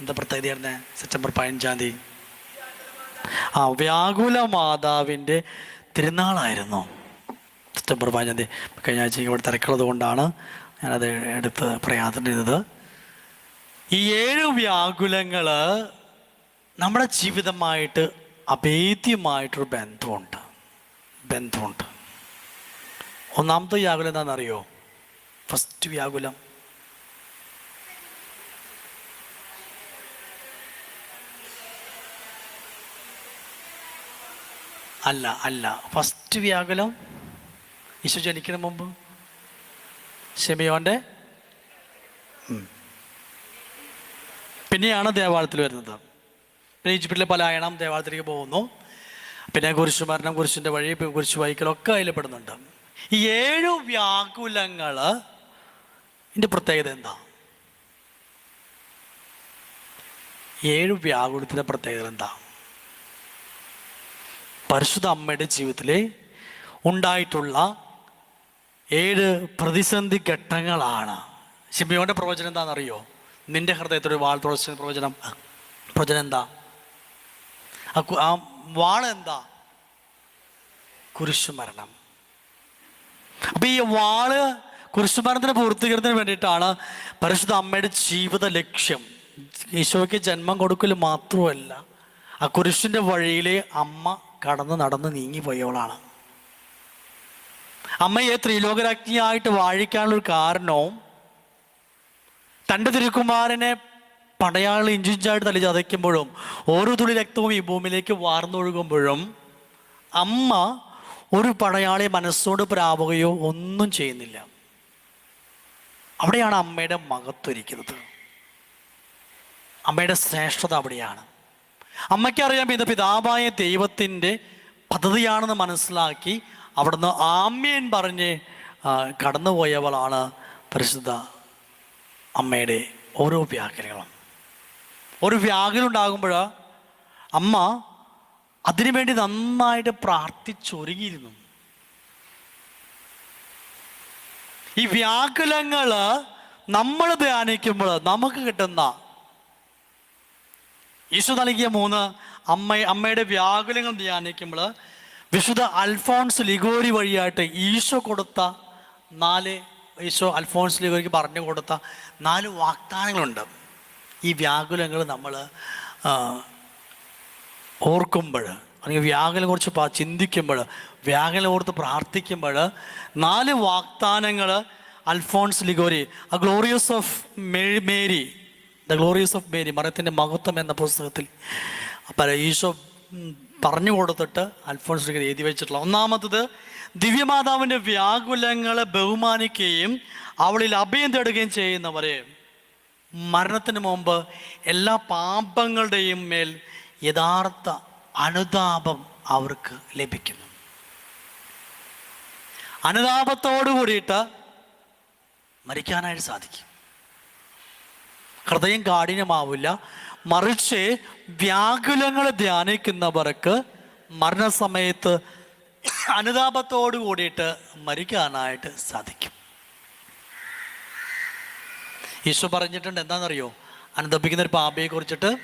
എന്താ പ്രത്യേകത സെപ്റ്റംബർ പതിനഞ്ചാം തീയതി. ആ വ്യാകുല മാതാവിന്റെ തിരുനാളായിരുന്നു സെപ്റ്റംബർ പതിനഞ്ചാം തീയതി. കഴിഞ്ഞ ആഴ്ച ഇവിടെ തിരക്കുള്ളത് കൊണ്ടാണ് ഞാനത് എടുത്ത് പ്രയാസം ചെയ്തത്. ഈ ഏഴ് വ്യാകുലങ്ങൾ നമ്മുടെ ജീവിതമായിട്ട് അഭേദ്യമായിട്ടൊരു ബന്ധമുണ്ട്. ബന്ധമുണ്ട്. ഒന്നാമത്തെ വ്യാകുലം എന്താണെന്നറിയോ? ഫസ്റ്റ് വ്യാകുലം. അല്ല അല്ല. ഫസ്റ്റ് വ്യാകുലം ഈശോ ജനിക്കുന്ന മുമ്പ്. ഷെമിയോന്റെ പിന്നെയാണ് ദേവാലയത്തിൽ വരുന്നത്. പിന്നെ ഈജിപ്തിലെ പലായണം ദേവാലയത്തിലേക്ക് പോകുന്നു. പിന്നെ കുരിശു മരണം കുരിശിന്റെ വഴി കുരിശു വഹിക്കലൊക്കെ അതിൽ പെടുന്നുണ്ട് ഈ ഏഴു വ്യാകുലങ്ങൾ ഇതിന്റെ പ്രത്യേകത എന്താ? ഏഴു വ്യാകുലത്തിന്റെ പ്രത്യേകത എന്താ? പരിശുദ്ധ അമ്മയുടെ ജീവിതത്തിലെ ഉണ്ടായിട്ടുള്ള ഏഴ് പ്രതിസന്ധി ഘട്ടങ്ങളാണ്. ശിബിയോന്റെ പ്രവചനം എന്താണെന്നറിയോ? നിന്റെ ഹൃദയത്തിലൊരു വാൾ തുളച്ച പ്രവചനം. പ്രവചനം എന്താ? ആ വാൾ എന്താ? കുരിശുമരണം. അപ്പൊ ഈ വാൾ കുരിശുമരണത്തിന് പൂർത്തീകരണത്തിന് വേണ്ടിയിട്ടാണ് പരിശുദ്ധ അമ്മയുടെ ജീവിത ലക്ഷ്യം. ഈശോയ്ക്ക് ജന്മം കൊടുക്കൽ മാത്രമല്ല ആ കുരിശിന്റെ വഴിയിലെ അമ്മ കടന്ന് നടന്ന് നീങ്ങിപ്പോയവളാണ്. അമ്മയെ ത്രിലോകരാജ്ഞിയായിട്ട് വാഴിക്കാനുള്ളൊരു കാരണവും തന്റെ തിരുക്കുമാരനെ പടയാളി ഇഞ്ചിഞ്ചായിട്ട് തല്ലി ചതയ്ക്കുമ്പോഴും ഓരോ തുള്ളി രക്തവും ഈ ഭൂമിയിലേക്ക് വാർന്നൊഴുകുമ്പോഴും അമ്മ ഒരു പടയാളിയെ മനസ്സോട് പ്രാവുകയോ ഒന്നും ചെയ്യുന്നില്ല. അവിടെയാണ് അമ്മയുടെ മകത്വരിക്കുന്നത് അമ്മയുടെ ശ്രേഷ്ഠത അവിടെയാണ്. അമ്മയ്ക്കറിയാം ഇത് പിതാവായ ദൈവത്തിന്റെ പദ്ധതിയാണെന്ന് മനസ്സിലാക്കി അവിടുന്ന് ആമ്യൻ പറഞ്ഞ് കടന്നുപോയവളാണ് പരിശുദ്ധ അമ്മയുടെ ഓരോ വ്യാഖ്യാനങ്ങളും ഒരു വ്യാകുലം ഉണ്ടാകുമ്പോൾ അമ്മ അതിനുവേണ്ടി നന്നായിട്ട് പ്രാർത്ഥിച്ചൊരുങ്ങിയിരുന്നു. ഈ വ്യാകുലങ്ങൾ നമ്മൾ ധ്യാനിക്കുമ്പോൾ നമുക്ക് കിട്ടുന്ന ഈശോ നൽകിയ മൂന്ന് അമ്മ അമ്മയുടെ വ്യാകുലങ്ങൾ ധ്യാനിക്കുമ്പോൾ വിശുദ്ധ അൽഫോൺസ് ലിഗോരി വഴിയായിട്ട് ഈശോ കൊടുത്ത നാല് ഈശോ അൽഫോൺസ് ലിഗോരിക്ക് പറഞ്ഞു കൊടുത്ത നാല് വാഗ്ദാനങ്ങളുണ്ട്. ഈ വ്യാകുലങ്ങൾ നമ്മൾ ഓർക്കുമ്പോൾ അല്ലെങ്കിൽ വ്യാകുലം കുറിച്ച് ചിന്തിക്കുമ്പോൾ വ്യാകുലം ഓർത്ത് പ്രാർത്ഥിക്കുമ്പോൾ നാല് വാഗ്ദാനങ്ങൾ അൽഫോൺസ് ലിഗോരി ആ glorious of Mary the glorious of Mary മറിയത്തിന്റെ മഹത്വം എന്ന പുസ്തകത്തിൽ അപ്പം ഈശോ പറഞ്ഞു കൊടുത്തിട്ട് അൽഫോൺസ് ഡിഗ്രി എഴുതി വെച്ചിട്ടുള്ള ഒന്നാമത്തത് ദിവ്യമാതാവിന്റെ വ്യാകുലങ്ങളെ ബഹുമാനിക്കുകയും അവളിൽ അഭയം തേടുകയും ചെയ്യുന്നവരെ മരണത്തിന് മുമ്പ് എല്ലാ പാപങ്ങളുടെയും മേൽ യഥാർത്ഥ അനുതാപം അവർക്ക് ലഭിക്കുന്നു. അനുതാപത്തോടു കൂടിയിട്ട് മരിക്കാനായിട്ട് സാധിക്കും. ഹൃദയം കാഠിന്യമാവില്ല. മറിച്ച് വ്യാകുലങ്ങൾ ധ്യാനിക്കുന്നവർക്ക് മരണസമയത്ത് അനുതാപത്തോടു കൂടിയിട്ട് മരിക്കാനായിട്ട് സാധിക്കും. ഈശോ പറഞ്ഞിട്ടുണ്ട് എന്താണെന്നറിയോ? അനുദപിക്കുന്ന ഒരു പാപയെ കുറിച്ചിട്ട്.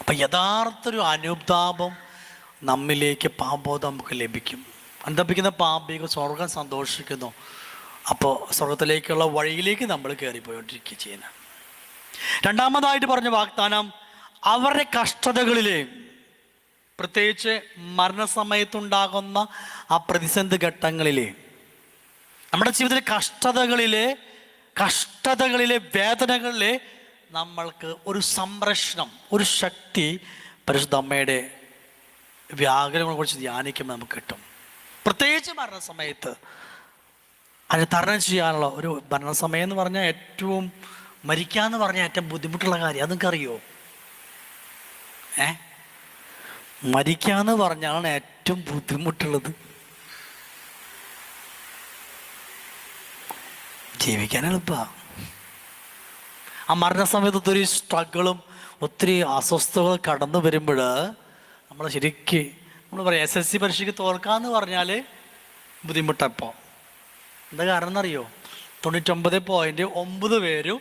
അപ്പൊ യഥാർത്ഥ ഒരു അനുതാപം നമ്മിലേക്ക് പാപബോധം നമുക്ക് ലഭിക്കും. അനുദപിക്കുന്ന പാപയെ സ്വർഗം സന്തോഷിക്കുന്നു. അപ്പോൾ സ്വർഗത്തിലേക്കുള്ള വഴിയിലേക്ക് നമ്മൾ കയറിപ്പോയിട്ടിരിക്കുക ചെയ്യുന്നത് രണ്ടാമതായിട്ട് പറഞ്ഞ വാഗ്ദാനം അവരുടെ കഷ്ടതകളിലെ പ്രത്യേകിച്ച് മരണസമയത്തുണ്ടാകുന്ന ആ പ്രതിസന്ധി ഘട്ടങ്ങളിലെ നമ്മുടെ ജീവിതത്തിലെ കഷ്ടതകളിലെ കഷ്ടതകളിലെ വേദനകളിലെ നമ്മൾക്ക് ഒരു സംരക്ഷണം ഒരു ശക്തി പരിശുദ്ധ അമ്മയുടെ വ്യാകരങ്ങളെ കുറിച്ച് ധ്യാനിക്കുമ്പോൾ നമുക്ക് കിട്ടും. പ്രത്യേകിച്ച് മരണസമയത്ത് അതിന് തരണം ചെയ്യാനുള്ള ഒരു ഭരണസമയം എന്ന് പറഞ്ഞാൽ ഏറ്റവും മരിക്കാന്ന് പറഞ്ഞാൽ ഏറ്റവും ബുദ്ധിമുട്ടുള്ള കാര്യം. അതും നിങ്ങൾക്ക് അറിയോ? ഏ? മരിക്കാന്ന് പറഞ്ഞാണ് ഏറ്റവും ബുദ്ധിമുട്ടുള്ളത്. ജീവിക്കാൻ എളുപ്പമാണ് ആ മരണസമയത്ത് ഒത്തിരി സ്ട്രഗിളും ഒത്തിരി അസ്വസ്ഥതകൾ കടന്നു വരുമ്പോൾ നമ്മൾ ശരിക്ക് നമ്മൾ പറയാം എസ് എസ് സി പരീക്ഷയ്ക്ക് തോൽക്കാന്ന് പറഞ്ഞാൽ ബുദ്ധിമുട്ടപ്പോൾ എന്താ കാരണം എന്നറിയോ? തൊണ്ണൂറ്റൊമ്പത് പോയിന്റ് ഒമ്പത് പേരും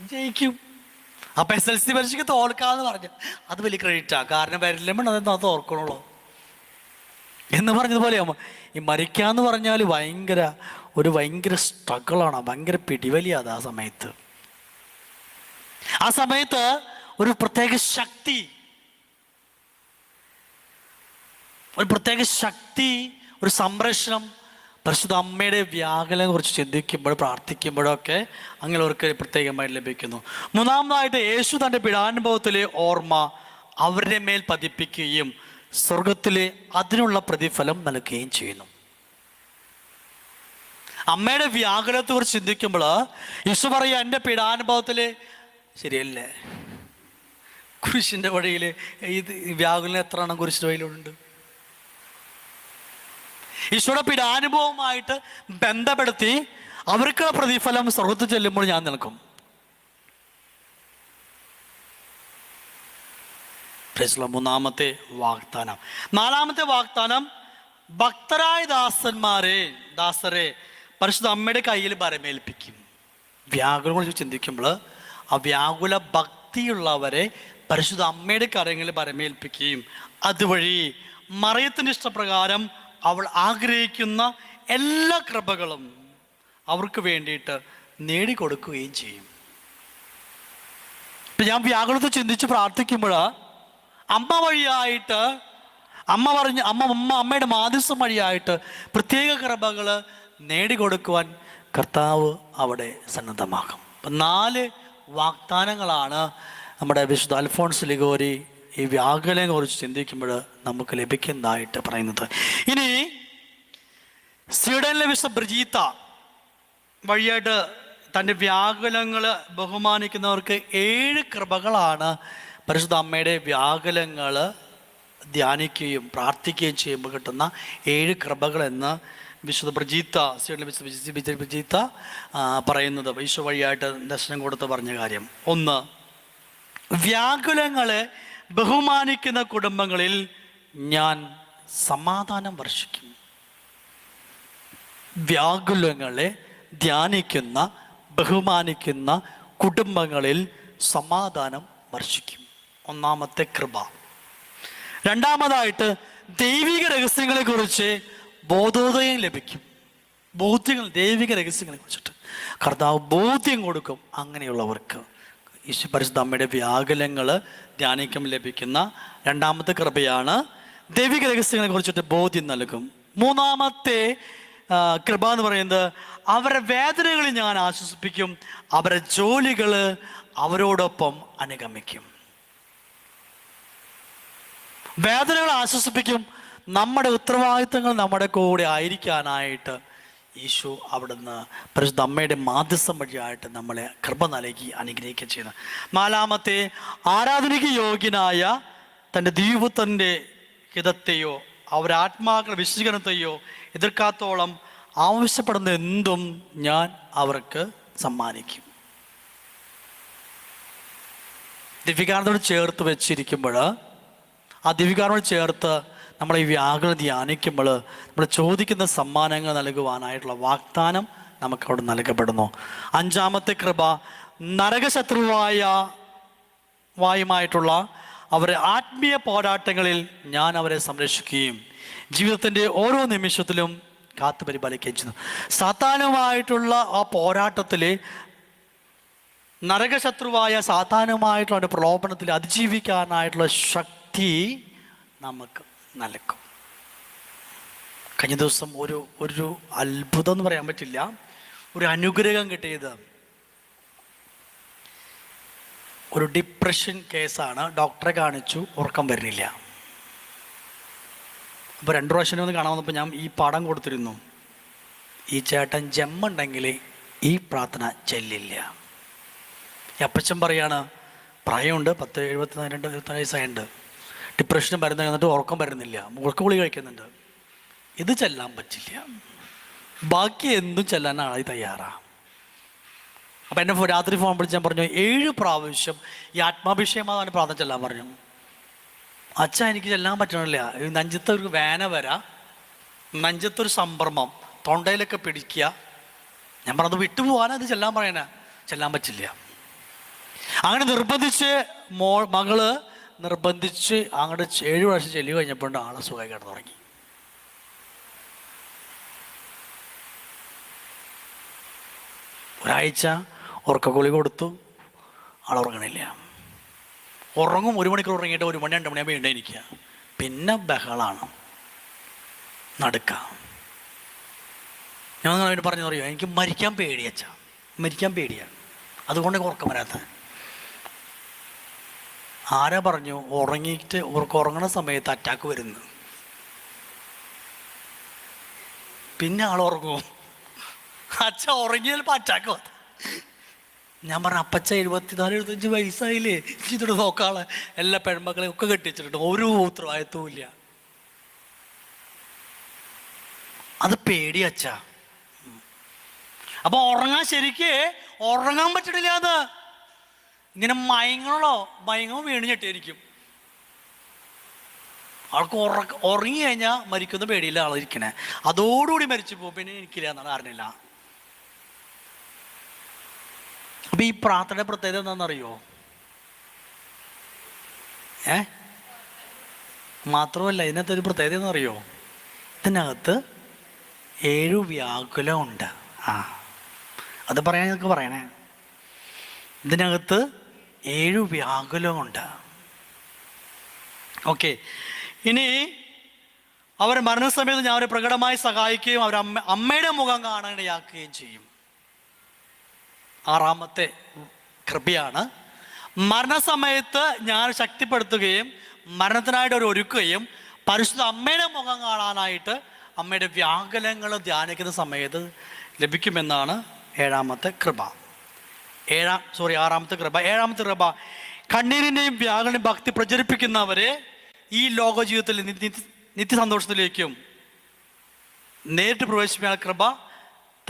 ജയിക്കും. അപ്പൊ എസ് എൽ സി പരീക്ഷയ്ക്ക് തോൽക്കാന്ന് പറഞ്ഞു. അത് വലിയ ക്രെഡിറ്റാ കാരണം വരില്ലുമ്പോൾ അതെന്താ തോർക്കണുള്ളൂ എന്ന് പറഞ്ഞതുപോലെയാകുമ്പോ ഈ മരിക്കാന്ന് പറഞ്ഞാൽ ഭയങ്കര ഒരു ഭയങ്കര സ്ട്രഗിളാണ് ഭയങ്കര പിടിവലിയാണ് അത് ആ സമയത്ത്. ആ സമയത്ത് ഒരു പ്രത്യേക ശക്തി ഒരു പ്രത്യേക ശക്തി ഒരു സംരക്ഷണം പരിശുദ്ധ അമ്മയുടെ വ്യാകുലം കുറിച്ച് ചിന്തിക്കുമ്പോൾ പ്രാർത്ഥിക്കുമ്പോഴൊക്കെ അങ്ങനെയവർക്ക് പ്രത്യേകമായി ലഭിക്കുന്നു. മൂന്നാമതായിട്ട് യേശു തന്റെ പീഡാനുഭവത്തിലെ ഓർമ്മ അവരുടെ മേൽ പതിപ്പിക്കുകയും സ്വർഗത്തിലെ അതിനുള്ള പ്രതിഫലം നൽകുകയും ചെയ്യുന്നു. അമ്മയുടെ വ്യാകുലത്തെ കുറിച്ച് ചിന്തിക്കുമ്പോൾ യേശു പറയുക എന്റെ പീഡാനുഭവത്തിൽ ശരിയല്ലേ? കുരിശിന്റെ വഴിയിൽ ഇത് വ്യാകുലം എത്ര എണ്ണം കുരിശിന്റെ വഴിയിലുണ്ട്? ഈശോയുടെ പിതാനുഭവമായിട്ട് ബന്ധപ്പെടുത്തി അവർക്ക് പ്രതിഫലം സ്വർഗത്ത് ചെല്ലുമ്പോൾ ഞാൻ നിൽക്കും. മൂന്നാമത്തെ വാഗ്ദാനം. നാലാമത്തെ വാഗ്ദാനം ഭക്തരായ ദാസന്മാരെ ദാസരെ പരിശുദ്ധ അമ്മയുടെ കയ്യിൽ ഭരമേൽപ്പിക്കും വ്യാകുലം കുറിച്ച് ചിന്തിക്കുമ്പോൾ ആ വ്യാകുല ഭക്തിയുള്ളവരെ പരിശുദ്ധ അമ്മയുടെ കരങ്ങളിൽ ഭരമേൽപ്പിക്കുകയും അതുവഴി മറയത്തിന്റെ ഇഷ്ടപ്രകാരം അവൾ ആഗ്രഹിക്കുന്ന എല്ലാ കൃപകളും അവർക്ക് വേണ്ടിയിട്ട് നേടിക്കൊടുക്കുകയും ചെയ്യും. ഇപ്പം ഞാൻ വ്യാകുലത്തെ ചിന്തിച്ച് പ്രാർത്ഥിക്കുമ്പോൾ അമ്മ വഴിയായിട്ട് അമ്മ പറഞ്ഞ് അമ്മ അമ്മ അമ്മയുടെ മാധ്യസ്ഥം വഴിയായിട്ട് പ്രത്യേക കൃപകൾ നേടിക്കൊടുക്കുവാൻ കർത്താവ് അവിടെ സന്നദ്ധമാകും അപ്പം നാല് വാഗ്ദാനങ്ങളാണ് നമ്മുടെ വിശുദ്ധ അൽഫോൺസ് ലിഗോരി ഈ വ്യാകുലം കുറിച്ച് ചിന്തിക്കുമ്പോൾ നമുക്ക് ലഭിക്കുന്നതായിട്ട് പറയുന്നത്. ഇനി സ്വീഡനിലെ വിശുദ്ധ ബ്രിജീത്ത വഴിയായിട്ട് തന്റെ വ്യാകുലങ്ങൾ ബഹുമാനിക്കുന്നവർക്ക് ഏഴ് കൃപകളാണ് പരിശുദ്ധ അമ്മയുടെ വ്യാകുലങ്ങൾ ധ്യാനിക്കുകയും പ്രാർത്ഥിക്കുകയും ചെയ്യുമ്പോൾ കിട്ടുന്ന ഏഴ് കൃപകളെന്ന് വിശുദ്ധ പ്രജീത്ത സ്വീഡനിലെ വിശുദ്ധ ബ്രജീത്ത പറയുന്നത്. ഈശോ വഴിയായിട്ട് ദർശനം കൊടുത്ത് പറഞ്ഞ കാര്യം. ഒന്ന് വ്യാകുലങ്ങളെ ബഹുമാനിക്കുന്ന കുടുംബങ്ങളിൽ ഞാൻ സമാധാനം വർഷിക്കും. വ്യാകുലങ്ങളെ ധ്യാനിക്കുന്ന ബഹുമാനിക്കുന്ന കുടുംബങ്ങളിൽ സമാധാനം വർഷിക്കും. ഒന്നാമത്തെ കൃപ. രണ്ടാമതായിട്ട് ദൈവിക രഹസ്യങ്ങളെ കുറിച്ച് ബോധോദയം ലഭിക്കും. ബോധ്യങ്ങൾ ദൈവിക രഹസ്യങ്ങളെ കുറിച്ചിട്ട് കർത്താവ് ബോധ്യം കൊടുക്കും അങ്ങനെയുള്ളവർക്ക്. ഈശോ പരിശുദ്ധ അമ്മയുടെ വ്യാകുലങ്ങൾ ധ്യാനിക്കും ലഭിക്കുന്ന രണ്ടാമത്തെ കൃപയാണ് ദൈവിക രഹസ്യങ്ങളെ കുറിച്ചിട്ട് ബോധ്യം നൽകും. മൂന്നാമത്തെ കൃപ എന്ന് പറയുന്നത് അവരുടെ വേദനകൾ ഞാൻ ആശ്വസിപ്പിക്കും അവരുടെ ജോലികൾ അവരോടൊപ്പം അനുഗമിക്കും. വേദനകൾ ആശ്വസിപ്പിക്കും നമ്മുടെ ഉത്തരവാദിത്തങ്ങൾ നമ്മുടെ കൂടെ ആയിരിക്കാനായിട്ട് ഈശോ അവിടുന്ന് പരിശുദ്ധ അമ്മയുടെ മാധ്യസ്ഥം വഴിയായിട്ട് നമ്മളെ കൃപ നൽകി അനുഗ്രഹിക്കുക ചെയ്യുന്നത് നാലാമത്തെ ആരാധനയ്ക്ക് യോഗ്യനായ തന്റെ ദീപത്തിന്റെ ഹിതത്തെയോ അവരാത്മാക്കളുടെ ആത്മാക്കളുടെ വിശുചീകരണത്തെയോ എതിർക്കാത്തോളം ആവശ്യപ്പെടുന്ന എന്തും ഞാൻ അവർക്ക് സമ്മാനിക്കും. ദിവ്യകാരണത്തോട് ചേർത്ത് വെച്ചിരിക്കുമ്പോൾ ആ ദിവ്യകാരണോട് ചേർത്ത് നമ്മൾ ഈ വ്യാകുല ധ്യാനിക്കുമ്പോൾ നമ്മൾ ചോദിക്കുന്ന സമ്മാനങ്ങൾ നൽകുവാനായിട്ടുള്ള വാഗ്ദാനം നമുക്കവിടെ നൽകപ്പെടുന്നു. അഞ്ചാമത്തെ കൃപ നരകശത്രുവായ വായുമായിട്ടുള്ള അവരെ ആത്മീയ പോരാട്ടങ്ങളിൽ ഞാൻ അവരെ സംരക്ഷിക്കുകയും ജീവിതത്തിന്റെ ഓരോ നിമിഷത്തിലും കാത്തു പരിപാലിക്കുകയും ചെയ്യുന്നു. സാത്താനുമായിട്ടുള്ള ആ പോരാട്ടത്തിൽ നരകശത്രുവായ സാത്താനുമായിട്ടുള്ള പ്രലോഭനത്തിൽ അതിജീവിക്കാനായിട്ടുള്ള ശക്തി നമുക്ക് നൽകും. കഴിഞ്ഞ ദിവസം ഒരു ഒരു അത്ഭുതം എന്ന് പറയാൻ പറ്റില്ല. ഒരു അനുഗ്രഹം കിട്ടിയത് ഒരു ഡിപ്രഷൻ കേസാണ് ഡോക്ടറെ കാണിച്ചു ഉറക്കം വരുന്നില്ല. അപ്പോൾ രണ്ടു പ്രാവശ്യം ഒന്ന് കാണാൻ വന്നപ്പോൾ ഞാൻ ഈ പടം കൊടുത്തിരുന്നു. ഈ ചേട്ടൻ ജമ്മുണ്ടെങ്കിൽ ഈ പ്രാർത്ഥന ചെല്ലില്ല. അപ്പച്ചൻ പറയാണ് പ്രായമുണ്ട് പത്ത് എഴുപത്തി രണ്ട് എഴുപത്തി വയസ്സായുണ്ട്. ഡിപ്രഷനും വരുന്ന എന്നിട്ട് ഉറക്കം വരുന്നില്ല. മുഴക്ക ഗുളി കഴിക്കുന്നുണ്ട്. ഇത് ചെല്ലാൻ പറ്റില്ല. ബാക്കി എന്തും ചെല്ലാൻ ആളായി തയ്യാറാണ് അപ്പം എന്നെ രാത്രി ഫോൺ വിളിച്ച് ഞാൻ പറഞ്ഞു ഏഴ് പ്രാവശ്യം ഈ ആത്മാഭിഷേകമാകാൻ പ്രാർത്ഥന ചെല്ലാൻ പറഞ്ഞു. അച്ഛ എനിക്ക് ചെല്ലാൻ പറ്റണില്ല. നെഞ്ചത്ത് ഒരു വേന വരാ. നഞ്ചത്തൊരു സംഭ്രമം. തൊണ്ടയിലൊക്കെ പിടിക്കുക. ഞാൻ പറഞ്ഞത് വിട്ടുപോകാനത് ചെല്ലാൻ പറയണ. ചെല്ലാൻ പറ്റില്ല. അങ്ങനെ നിർബന്ധിച്ച് മോ മകൾ നിർബന്ധിച്ച് അങ്ങോട്ട് ഏഴ് പ്രാവശ്യം ചെല്ലി കഴിഞ്ഞപ്പോൾ ആളെ സുഖമായി കിടന്നു തുടങ്ങി ഒരാഴ്ച ഉറക്കക്കുളി കൊടുത്തു. ആൾ ഉറങ്ങണില്ല. ഉറങ്ങും ഒരു മണിക്കൂർ ഉറങ്ങിയിട്ട് ഒരു മണി രണ്ട് മണിയാകുമ്പോൾ എഴുന്നേനിക്കുക പിന്നെ ബഹളാണ്. നടുക്ക. ഞാൻ അവന് പറഞ്ഞു പറയുമോ എനിക്ക് മരിക്കാൻ പേടിയച്ച മരിക്കാൻ പേടിയാണ് അതുകൊണ്ട് ഉറക്കം വരാത്ത. ആരാ പറഞ്ഞു? ഉറങ്ങിയിട്ട് ഉറക്ക ഉറങ്ങുന്ന സമയത്ത് അറ്റാക്ക് വരുന്നു. പിന്നെ ആൾ ഉറങ്ങും. അച്ഛ ഉറങ്ങിയാൽ അറ്റാക്ക് വന്നു. ഞാൻ പറഞ്ഞ അപ്പച്ച എഴുപത്തിനാല് എഴുപത്തഞ്ച് വയസ്സായില്ലേ? ഇതോട് നോക്കാളെ. എല്ലാ പെൺമക്കളെയും ഒക്കെ കെട്ടിച്ചിട്ടുണ്ട്. ഒരു ഉത്തരവാദിത്വവും ഇല്ല. അത് പേടി അച്ഛ. അപ്പൊ ഉറങ്ങാൻ ശരിക്ക് ഉറങ്ങാൻ പറ്റണില്ല അത്. ഇങ്ങനെ മയങ്ങളോ മയങ്ങോ വീണ് ആൾക്ക് ഉറങ്ങി കഴിഞ്ഞാൽ മരിക്കുന്ന പേടിയില്ല ആളിരിക്കണേ അതോടുകൂടി മരിച്ചു പോകും. പിന്നെ എനിക്കില്ല എന്നാണ് അറിഞ്ഞില്ല. അപ്പൊ ഈ പ്രാർത്ഥനയുടെ പ്രത്യേകത എന്താണെന്നറിയോ? ഏ? മാത്രമല്ല ഇതിനകത്ത് ഒരു പ്രത്യേകത എന്നറിയോ ഇതിനകത്ത് ഏഴു വ്യാകുലം ഉണ്ട് ആ. അത് പറയാൻ നിങ്ങൾക്ക് പറയണേ. ഇതിനകത്ത് ഏഴു വ്യാകുലമുണ്ട്. ഓക്കെ. ഇനി അവർ മരണസമയത്ത് ഞാൻ അവരെ പ്രകടമായി സഹായിക്കുകയും അവർ അമ്മ അമ്മയുടെ മുഖം കാണാനിടയാക്കുകയും ചെയ്യും. ആറാമത്തെ കൃപയാണ്. മരണസമയത്ത് ഞാൻ ശക്തിപ്പെടുത്തുകയും മരണത്തിനായിട്ട് ഒരു ഒരുക്കുകയും പരിശുദ്ധ അമ്മയുടെ മുഖം കാണാനായിട്ട് അമ്മയുടെ വ്യാകുലങ്ങൾ ധ്യാനിക്കുന്ന സമയത്ത് ലഭിക്കുമെന്നാണ് ഏഴാമത്തെ കൃപ. ഏഴാം സോറി ആറാമത്തെ കൃപ. ഏഴാമത്തെ കൃപ കണ്ണീരിന്റെയും വ്യാകുലയും ഭക്തി പ്രചരിപ്പിക്കുന്നവരെ ഈ ലോക ജീവിതത്തിൽ നിത്യ നിത്യസന്തോഷത്തിലേക്കും നേരിട്ട് പ്രവേശിപ്പിക്കാൻ കൃപ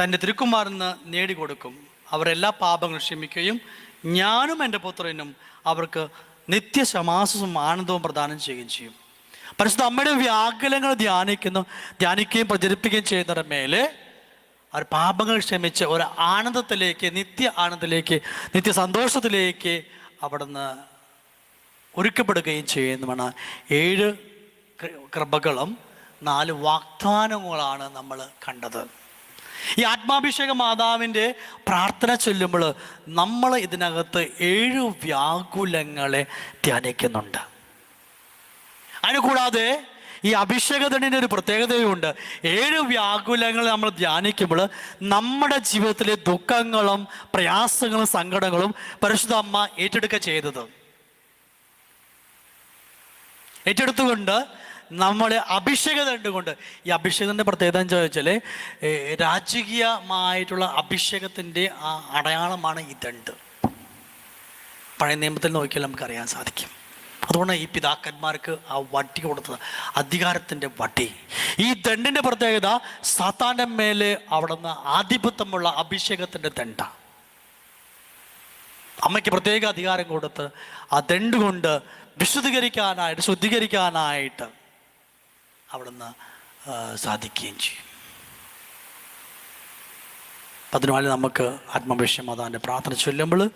തന്റെ തിരുക്കുമാരെന്ന് നേടിക്കൊടുക്കും. അവരെല്ലാ പാപങ്ങളും ക്ഷമിക്കുകയും ഞാനും എന്റെ പുത്രനും അവർക്ക് നിത്യശമാസവും ആനന്ദവും പ്രദാനം ചെയ്യുകയും ചെയ്യും. പരിശുദ്ധ അമ്മയുടെ വ്യാകുലങ്ങൾ ധ്യാനിക്കുന്നു ധ്യാനിക്കുകയും പ്രചരിപ്പിക്കുകയും ചെയ്യുന്നവരുടെ മേലെ അവർ പാപങ്ങൾ ക്ഷമിച്ച് ഒരു ആനന്ദത്തിലേക്ക് നിത്യ ആനന്ദത്തിലേക്ക് നിത്യ സന്തോഷത്തിലേക്ക് അവിടുന്ന് ഒരുക്കപ്പെടുകയും ചെയ്യുന്നതാണ് ഏഴ് കൃപകളും നാല് വാഗ്ദാനങ്ങളാണ് നമ്മൾ കണ്ടത്. ഈ ആത്മാഭിഷേക മാതാവിന്റെ പ്രാർത്ഥന ചൊല്ലുമ്പോൾ നമ്മൾ ഇതിനകത്ത് ഏഴ് വ്യാകുലങ്ങളെ ധ്യാനിക്കുന്നുണ്ട്. അതിന് കൂടാതെ ഈ അഭിഷേകത്തിന്റെ ഒരു പ്രത്യേകതയുണ്ട് ഏഴ് വ്യാകുലങ്ങൾ നമ്മൾ ധ്യാനിക്കുമ്പോൾ നമ്മുടെ ജീവിതത്തിലെ ദുഃഖങ്ങളും പ്രയാസങ്ങളും സങ്കടങ്ങളും പരിശുദ്ധ അമ്മ ഏറ്റെടുക്കുക ചെയ്തത്. ഏറ്റെടുത്തുകൊണ്ട് നമ്മളെ അഭിഷേകം കൊണ്ട് ഈ അഭിഷേകത്തിന്റെ പ്രത്യേകത എന്ന് ചോദിച്ചാൽ രാജകീയമായിട്ടുള്ള അഭിഷേകത്തിന്റെ ആ അടയാളമാണ് ഈ പഴയ നിയമത്തിൽ നോക്കിയാൽ നമുക്കറിയാൻ സാധിക്കും. അതുകൊണ്ട് ഈ പിതാക്കന്മാർക്ക് ആ വട്ടി കൊടുത്തത് അധികാരത്തിന്റെ വട്ടി ഈ ദണ്ടിന്റെ പ്രത്യേകത സാത്താന്റെ മേലെ അവിടുന്ന് ആധിപത്യമുള്ള അഭിഷേകത്തിന്റെ ദണ്ട അമ്മയ്ക്ക് പ്രത്യേക അധികാരം കൊടുത്ത് ആ ദണ്ട് കൊണ്ട് വിശുദ്ധീകരിക്കാനായിട്ട് ശുദ്ധീകരിക്കാനായിട്ട് അവിടുന്ന് സാധിക്കുകയും ചെയ്യും. പതിനാല് നമുക്ക് ആത്മവിഷയം മാതാവിന്റെ പ്രാർത്ഥന ചൊല്ലുമ്പോൾ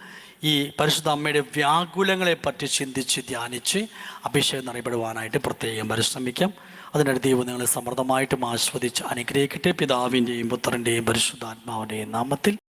ഈ പരിശുദ്ധ അമ്മയുടെ വ്യാകുലങ്ങളെ പറ്റി ചിന്തിച്ച് ധ്യാനിച്ച് അഭിഷേകം അറിയപ്പെടുവാനായിട്ട് പ്രത്യേകം പരിശ്രമിക്കാം. അതിനടുത്ത് ദൈവം നിങ്ങളെ സമൃദ്ധമായിട്ടും ആസ്വദിച്ച് അനുഗ്രഹിക്കട്ടെ. പിതാവിന്റെയും പുത്രന്റെയും പരിശുദ്ധാത്മാവിന്റെയും നാമത്തിൽ